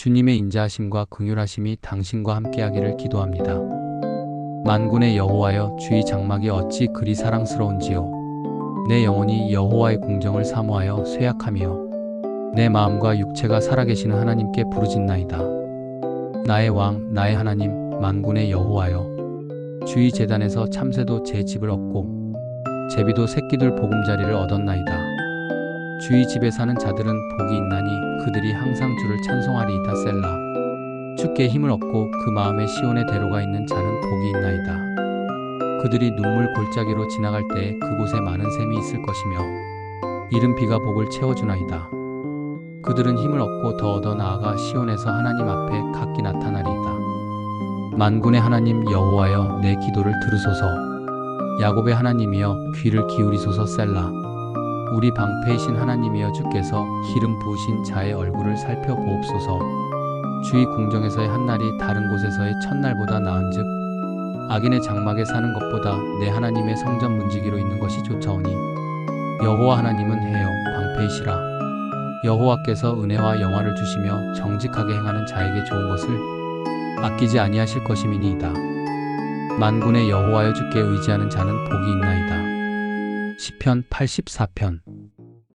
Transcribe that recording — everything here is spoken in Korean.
주님의 인자하심과 긍휼하심이 당신과 함께하기를 기도합니다. 만군의 여호와여 주의 장막이 어찌 그리 사랑스러운지요 내 영혼이 여호와의 공정을 사모하여 쇠약하며 내 마음과 육체가 살아계시는 하나님께 부르짖나이다. 나의 왕 나의 하나님 만군의 여호와여 주의 재단에서 참새도 제 집을 얻고 제비도 새끼들 보금자리를 얻었나이다. 주의 집에 사는 자들은 복이 있나니 그들이 항상 주를 찬송하리이 다 셀라. 주께 힘을 얻고 그 마음에 시온의 대로가 있는 자는 복이 있나이다. 그들이 눈물 골짜기로 지나갈 때에 그곳에 많은 샘이 있을 것이며 이른 비가 복을 채워주나이다. 그들은 힘을 얻고 더 얻어 나아가 시온에서 하나님 앞에 각기 나타나리이다. 만군의 하나님 여호와여 내 기도를 들으소서. 야곱의 하나님이여 귀를 기울이소서 셀라. 우리 방패이신 하나님이여 주께서 기름 부으신 자의 얼굴을 살펴보옵소서. 주의 궁정에서의 한날이 다른 곳에서의 첫날보다 나은즉 악인의 장막에 사는 것보다 내 하나님의 성전 문지기로 있는 것이 좋사오니 여호와 하나님은 해요 방패이시라. 여호와께서 은혜와 영화를 주시며 정직하게 행하는 자에게 좋은 것을 아끼지 아니하실 것임이니이다. 만군의 여호와여 주께 의지하는 자는 복이 있나이다 시편 84편